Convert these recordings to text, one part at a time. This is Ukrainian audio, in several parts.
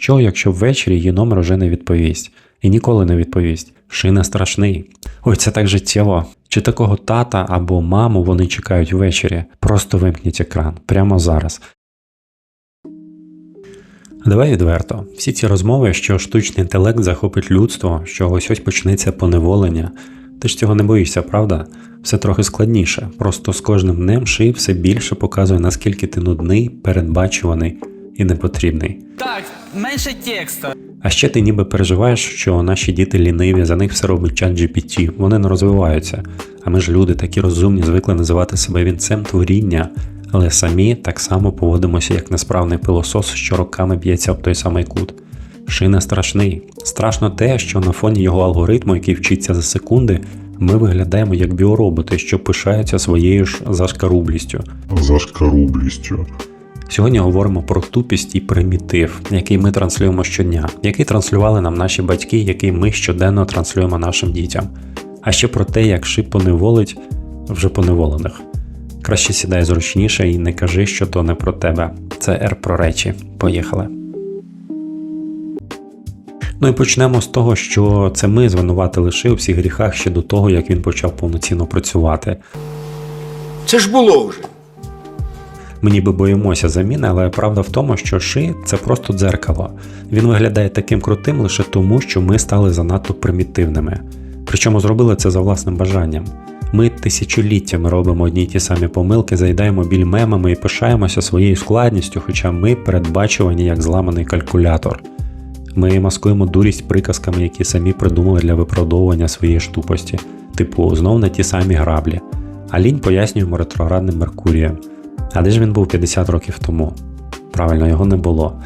що, якщо ввечері її номер уже не відповість? І ніколи не відповість. Шина страшний. Ой, це так життєво. Чи такого тата або маму вони чекають ввечері? Просто вимкніть екран прямо зараз. Давай відверто. Всі ці розмови, що штучний інтелект захопить людство, що ось ось почнеться поневолення. Ти ж цього не боїшся, правда? Все трохи складніше. Просто з кожним днем ши все більше показує, наскільки ти нудний, передбачуваний і непотрібний. Так, менше текста. А ще ти ніби переживаєш, що наші діти ліниві, за них все робить чат GPT, вони не розвиваються. А ми ж люди такі розумні, звикли називати себе вінцем творіння, але самі так само поводимося як несправний пилосос, що роками б'ється об той самий кут. Шина страшний. Страшно те, що на фоні його алгоритму, який вчиться за секунди, ми виглядаємо як біороботи, що пишаються своєю ж зашкарублістю. зашкарублістю. Сьогодні говоримо про тупість і примітив, який ми транслюємо щодня, який транслювали нам наші батьки, який ми щоденно транслюємо нашим дітям. А ще про те, як шип поневолить вже поневолених. Краще сідай зручніше і не кажи, що то не про тебе. Це Р про речі. Поїхали. Ну і почнемо з того, що це ми звинуватили Ши у всіх гріхах ще до того, як він почав повноцінно працювати. Це ж було вже. Ми ніби боїмося заміни, але правда в тому, що Ши це просто дзеркало. Він виглядає таким крутим лише тому, що ми стали занадто примітивними. Причому зробили це за власним бажанням. Ми тисячоліттями робимо одні й ті самі помилки, заїдаємо біль мемами і пишаємося своєю складністю, хоча ми передбачувані як зламаний калькулятор. Ми маскуємо дурість приказками, які самі придумали для виправдовування своєї ж тупості, типу знов на ті самі граблі. А лінь пояснюємо ретроградним Меркурієм. А де ж він був 50 років тому? Правильно, його не було.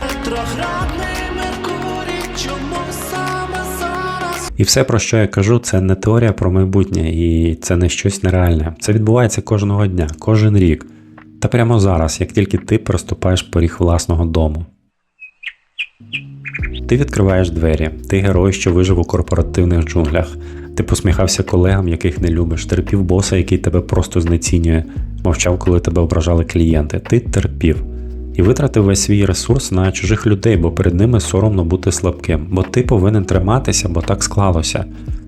І все, про що я кажу, це не теорія про майбутнє, і це не щось нереальне. Це відбувається кожного дня, кожен рік. Та прямо зараз, як тільки ти переступаєш поріг власного дому. Ти відкриваєш двері, ти герой, що вижив у корпоративних джунглях. Ти посміхався колегам, яких не любиш, терпів боса, який тебе просто знецінює, мовчав, коли тебе ображали клієнти. Ти терпів. І витратив весь свій ресурс на чужих людей, бо перед ними соромно бути слабким, бо ти повинен триматися, бо так склалося.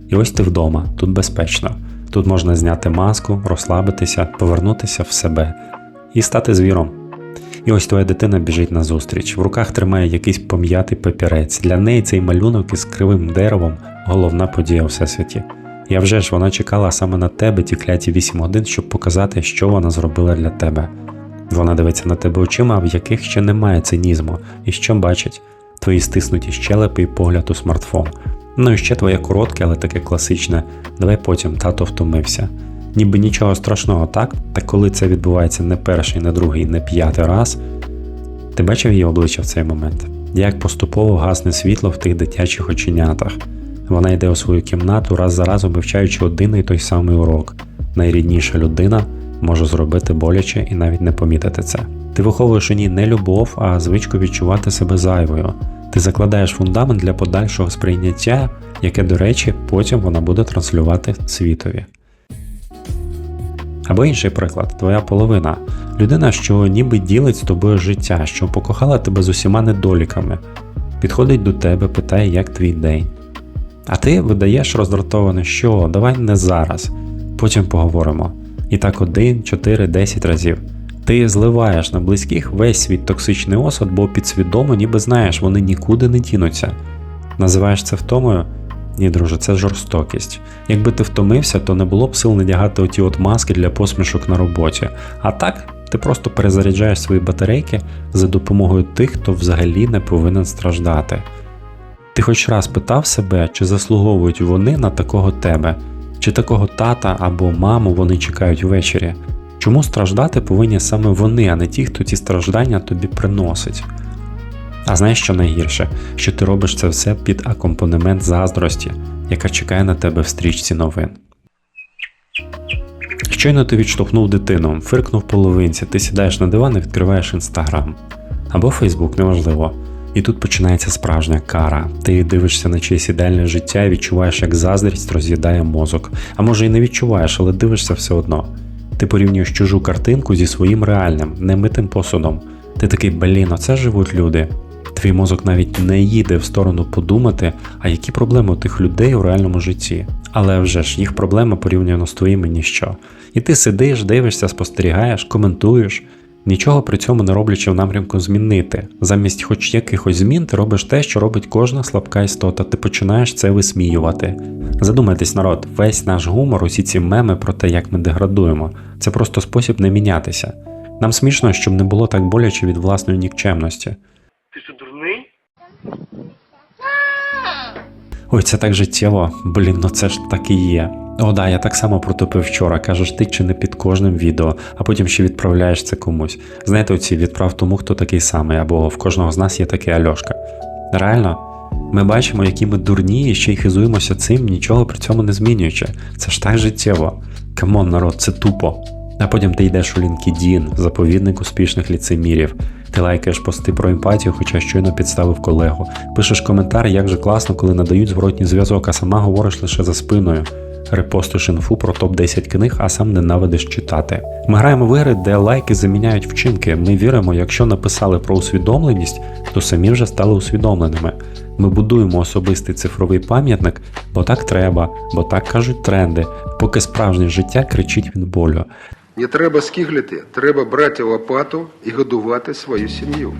І ось ти вдома, тут безпечно. Тут можна зняти маску, розслабитися, повернутися в себе і стати звіром. І ось твоя дитина біжить назустріч, в руках тримає якийсь пом'ятий папірець. Для неї цей малюнок із кривим деревом головна подія у всесвіті. Я вже ж вона чекала саме на тебе ті кляті 8 годин, щоб показати, що вона зробила для тебе. Вона дивиться на тебе очима, в яких ще немає цинізму, і що бачить твої стиснуті щелепи і погляд у смартфон. Ну і ще твоє коротке, але таке класичне. Давай потім тато втомився. Ніби нічого страшного, так? Та коли це відбувається не перший, не другий, не п'ятий раз, ти бачив її обличчя в цей момент? Як поступово гасне світло в тих дитячих оченятах. Вона йде у свою кімнату, раз за разом вивчаючи один і той самий урок. Найрідніша людина може зробити боляче і навіть не помітити це. Ти виховуєш у ній не любов, а звичку відчувати себе зайвою. Ти закладаєш фундамент для подальшого сприйняття, яке, до речі, потім вона буде транслювати світові. Або інший приклад, твоя половина. Людина, що ніби ділить з тобою життя, що покохала тебе з усіма недоліками, підходить до тебе, питає, як твій день. А ти видаєш роздратоване, що давай не зараз, потім поговоримо. І так один, чотири, десять разів. Ти зливаєш на близьких весь свій токсичний осад, бо підсвідомо ніби знаєш, вони нікуди не тінуться. Називаєш це втомою? Ні, друже, це жорстокість. Якби ти втомився, то не було б сил надягати оті от маски для посмішок на роботі. А так, ти просто перезаряджаєш свої батарейки за допомогою тих, хто взагалі не повинен страждати. Ти хоч раз питав себе, чи заслуговують вони на такого тебе, чи такого тата або маму вони чекають ввечері? Чому страждати повинні саме вони, а не ті, хто ці страждання тобі приносить? А знаєш, що найгірше? Що ти робиш це все під акомпанемент заздрості, яка чекає на тебе в стрічці новин. Щойно ти відштовхнув дитину, фиркнув половинці, ти сідаєш на диван і відкриваєш інстаграм або Фейсбук, неважливо. І тут починається справжня кара. Ти дивишся на чиєсь ідеальне життя і відчуваєш, як заздрість роз'їдає мозок. А може і не відчуваєш, але дивишся все одно. Ти порівнюєш чужу картинку зі своїм реальним, немитим посудом. Ти такий, блін, оце живуть люди. Твій мозок навіть не їде в сторону подумати, а які проблеми у тих людей у реальному житті. Але вже ж їх проблеми порівняно з твоїми ніщо. І ти сидиш, дивишся, спостерігаєш, коментуєш, нічого при цьому не роблячи в напрямку змінити. Замість хоч якихось змін ти робиш те, що робить кожна слабка істота, ти починаєш це висміювати. Задумайтесь, народ, весь наш гумор, усі ці меми про те, як ми деградуємо, це просто спосіб не мінятися. Нам смішно, щоб не було так боляче від власної нікчемності. Ти що дурний? Ой, це так життєво. Блін, ну це ж так і є. О, да, я так само протупив вчора. Кажеш, ти чи не під кожним відео, а потім ще відправляєш це комусь. Знаєте, оці відправ тому, хто такий самий, або в кожного з нас є такий Альошка. Реально, ми бачимо, які ми дурні і ще й хизуємося цим, нічого при цьому не змінюючи. Це ж так життєво. Камон, народ, це тупо. А потім ти йдеш у LinkedIn, заповідник успішних ліцемірів. Ти лайкаєш пости про емпатію, хоча щойно підставив колегу. Пишеш коментар, як же класно, коли надають зворотній зв'язок, а сама говориш лише за спиною. Репостиш інфу про топ-10 книг, а сам ненавидиш читати. Ми граємо в ігри, де лайки заміняють вчинки. Ми віримо, якщо написали про усвідомленість, то самі вже стали усвідомленими. Ми будуємо особистий цифровий пам'ятник, бо так треба, бо так кажуть тренди, поки справжнє життя кричить від болю. Не треба скиглити, треба брати лопату і годувати свою сім'ю.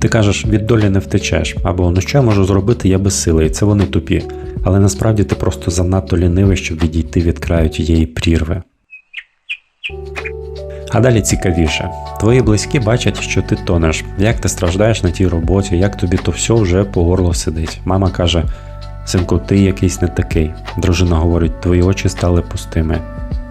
Ти кажеш, від долі не втечеш, або ну що я можу зробити, я безсилий, це вони тупі. Але насправді ти просто занадто лінивий, щоб відійти від краю тієї прірви. А далі цікавіше. Твої близькі бачать, що ти тонеш, як ти страждаєш на тій роботі, як тобі то все вже по горло сидить. Мама каже: Синку, ти якийсь не такий. Дружина говорить, твої очі стали пустими.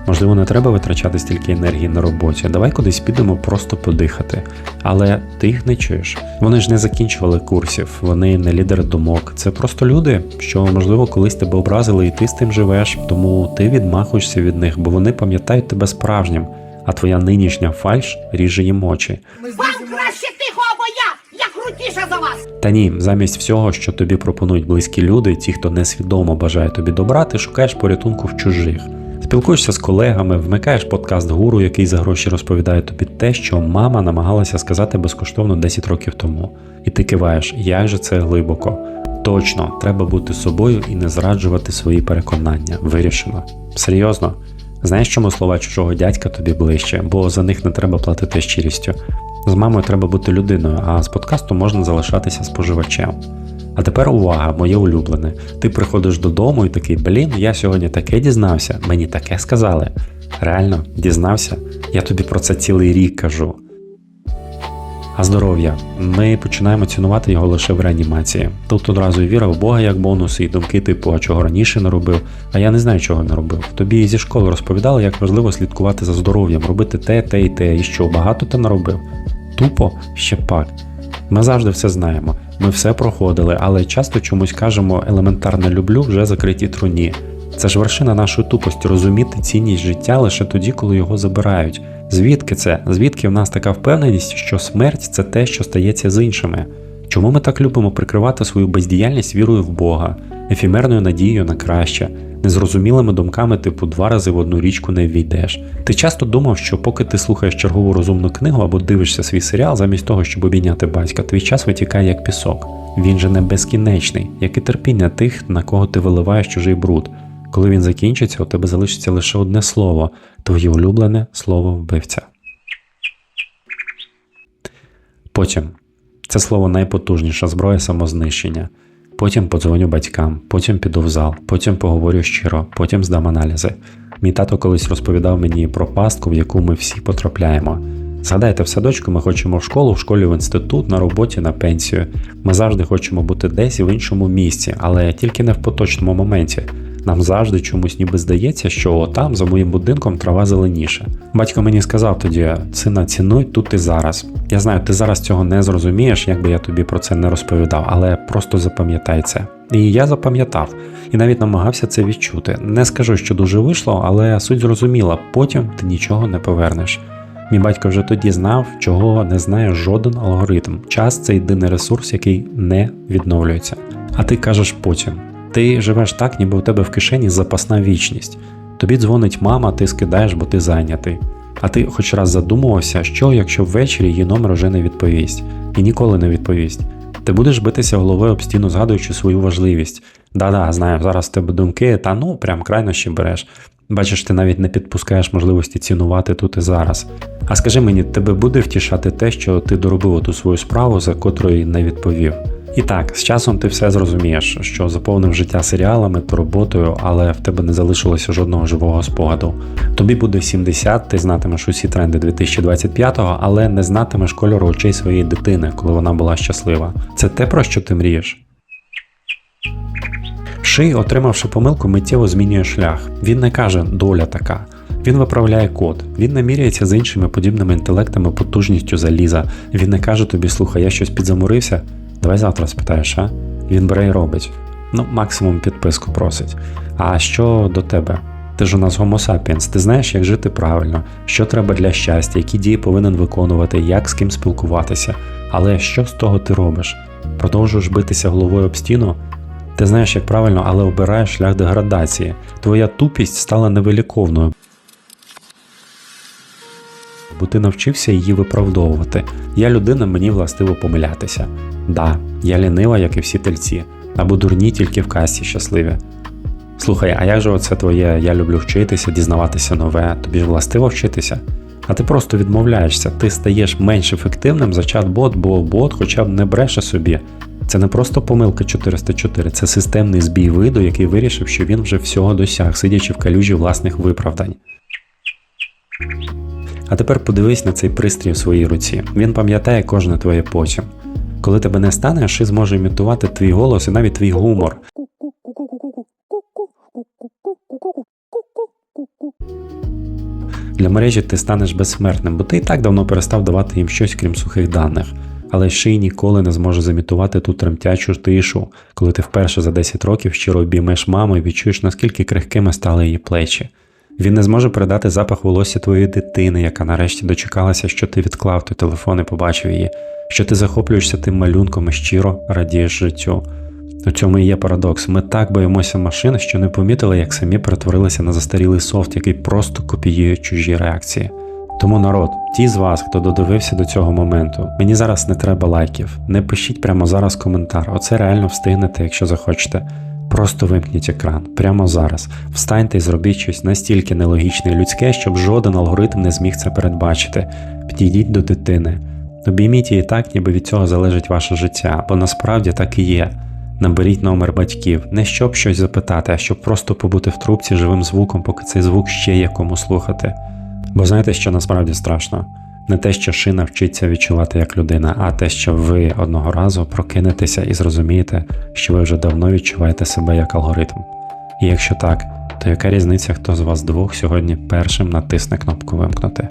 Можливо, не треба витрачати стільки енергії на роботі. Давай кудись підемо просто подихати. Але ти їх не чуєш. Вони ж не закінчували курсів, вони не лідери думок. Це просто люди, що можливо колись тебе образили, і ти з тим живеш, тому ти відмахуєшся від них, бо вони пам'ятають тебе справжнім, а твоя нинішня фальш ріже їм очі. Вам краще тихо або я! Я крутіша за вас! Та ні, замість всього, що тобі пропонують близькі люди, ті, хто несвідомо бажає тобі добра, ти шукаєш порятунку в чужих. Спілкуєшся з колегами, вмикаєш подкаст гуру, який за гроші розповідає тобі те, що мама намагалася сказати безкоштовно 10 років тому. І ти киваєш, як же це глибоко. Точно, треба бути собою і не зраджувати свої переконання. Вирішено. Серйозно. Знаєш, чому слова чужого дядька тобі ближче, бо за них не треба платити щирістю. З мамою треба бути людиною, а з подкасту можна залишатися споживачем. А тепер увага, моє улюблене. Ти приходиш додому і такий, блін, я сьогодні таке дізнався, мені таке сказали. Реально, дізнався? Я тобі про це цілий рік кажу. А здоров'я. Ми починаємо цінувати його лише в реанімації. Тут одразу і віра в Бога як бонус, і думки типу, а чого раніше не робив, а я не знаю, чого не робив. Тобі зі школи розповідали, як важливо слідкувати за здоров'ям, робити те, те і те, і що багато ти наробив. Тупо ще пак. Ми завжди все знаємо, ми все проходили, але часто чомусь кажемо елементарне люблю вже закриті труні. Це ж вершина нашої тупості розуміти цінність життя лише тоді, коли його забирають. Звідки це? Звідки в нас така впевненість, що смерть це те, що стається з іншими? Чому ми так любимо прикривати свою бездіяльність вірою в Бога, ефімерною надією на краще, незрозумілими думками, типу два рази в одну річку не ввійдеш? Ти часто думав, що поки ти слухаєш чергову розумну книгу або дивишся свій серіал, замість того, щоб обійняти батька, твій час витікає як пісок. Він же не безкінечний, як і терпіння тих, на кого ти виливаєш чужий бруд. Коли він закінчиться, у тебе залишиться лише одне слово твоє улюблене слово вбивця. Потім це слово найпотужніша зброя самознищення. Потім подзвоню батькам, потім піду в зал, потім поговорю щиро, потім здам аналізи. Мій тато колись розповідав мені про пастку, в яку ми всі потрапляємо. Згадайте, в садочку ми хочемо в школу, в школі в інститут, на роботі, на пенсію. Ми завжди хочемо бути десь в іншому місці, але тільки не в поточному моменті. Нам завжди чомусь ніби здається, що там, за моїм будинком, трава зеленіша. Батько мені сказав тоді: сина, цінуй тут і зараз. Я знаю, ти зараз цього не зрозумієш, якби я тобі про це не розповідав, але просто запам'ятай це. І я запам'ятав, і навіть намагався це відчути. Не скажу, що дуже вийшло, але суть зрозуміла, потім ти нічого не повернеш. Мій батько вже тоді знав, чого не знає жоден алгоритм. Час це єдиний ресурс, який не відновлюється. А ти кажеш потім. Ти живеш так, ніби у тебе в кишені запасна вічність. Тобі дзвонить мама, ти скидаєш, бо ти зайнятий. А ти хоч раз задумувався, що якщо ввечері її номер вже не відповість і ніколи не відповість. Ти будеш битися головою об стіну, згадуючи свою важливість. Да-да, знаю, зараз в тебе думки, та ну прям крайнощі береш. Бачиш, ти навіть не підпускаєш можливості цінувати тут і зараз. А скажи мені, тебе буде втішати те, що ти доробив ту свою справу, за котрою не відповів. І так, з часом ти все зрозумієш, що заповнив життя серіалами та роботою, але в тебе не залишилося жодного живого спогаду. Тобі буде 70, ти знатимеш усі тренди 2025-го, але не знатимеш кольору очей своєї дитини, коли вона була щаслива. Це те, про що ти мрієш. Ший, отримавши помилку, миттєво змінює шлях. Він не каже доля така. Він виправляє код, він не міряється з іншими подібними інтелектами потужністю заліза. Він не каже тобі, слухай, я щось підзаморився. Давай завтра спитаєш, а? Він бере і робить. Ну, максимум підписку просить. А що до тебе? Ти ж у нас Homo sapiens, ти знаєш, як жити правильно, що треба для щастя, які дії повинен виконувати, як з ким спілкуватися. Але що з того ти робиш? Продовжуєш битися головою об стіну? Ти знаєш, як правильно, але обираєш шлях деградації. Твоя тупість стала невиліковною. Бо ти навчився її виправдовувати. Я людина, мені властиво помилятися. Да, я лінива, як і всі тельці, або дурні тільки в касті щасливі. Слухай, а як же оце твоє я люблю вчитися, дізнаватися нове, тобі ж властиво вчитися? А ти просто відмовляєшся, ти стаєш менш ефективним за чат-бот, бо бот хоча б не бреше собі. Це не просто помилка 404, це системний збій виду, який вирішив, що він вже всього досяг, сидячи в калюжі власних виправдань. А тепер подивись на цей пристрій в своїй руці. Він пам'ятає кожне твоє потім. Коли тебе не стане, Ши зможе імітувати твій голос і навіть твій гумор. Для мережі ти станеш безсмертним, бо ти і так давно перестав давати їм щось крім сухих даних. Але Ши ніколи не зможе замітувати ту тремтячу тишу, коли ти вперше за 10 років щиро обіймеш маму і відчуєш, наскільки крихкими стали її плечі. Він не зможе передати запах волосся твоєї дитини, яка нарешті дочекалася, що ти відклав той телефон і побачив її, що ти захоплюєшся тим малюнком і щиро радієш життю. У цьому і є парадокс. Ми так боїмося машин, що не помітили, як самі перетворилися на застарілий софт, який просто копіює чужі реакції. Тому народ, ті з вас, хто додивився до цього моменту, мені зараз не треба лайків. Не пишіть прямо зараз коментар. Оце реально встигнете, якщо захочете. Просто вимкніть екран прямо зараз. Встаньте і зробіть щось настільки нелогічне і людське, щоб жоден алгоритм не зміг це передбачити. Підійдіть до дитини. Обійміть її так, ніби від цього залежить ваше життя, бо насправді так і є. Наберіть номер батьків, не щоб щось запитати, а щоб просто побути в трубці живим звуком, поки цей звук ще є кому слухати. Бо знаєте, що насправді страшно? Не те, що шина вчиться відчувати як людина, а те, що ви одного разу прокинетеся і зрозумієте, що ви вже давно відчуваєте себе як алгоритм. І якщо так, то яка різниця, хто з вас двох сьогодні першим натисне кнопку вимкнути?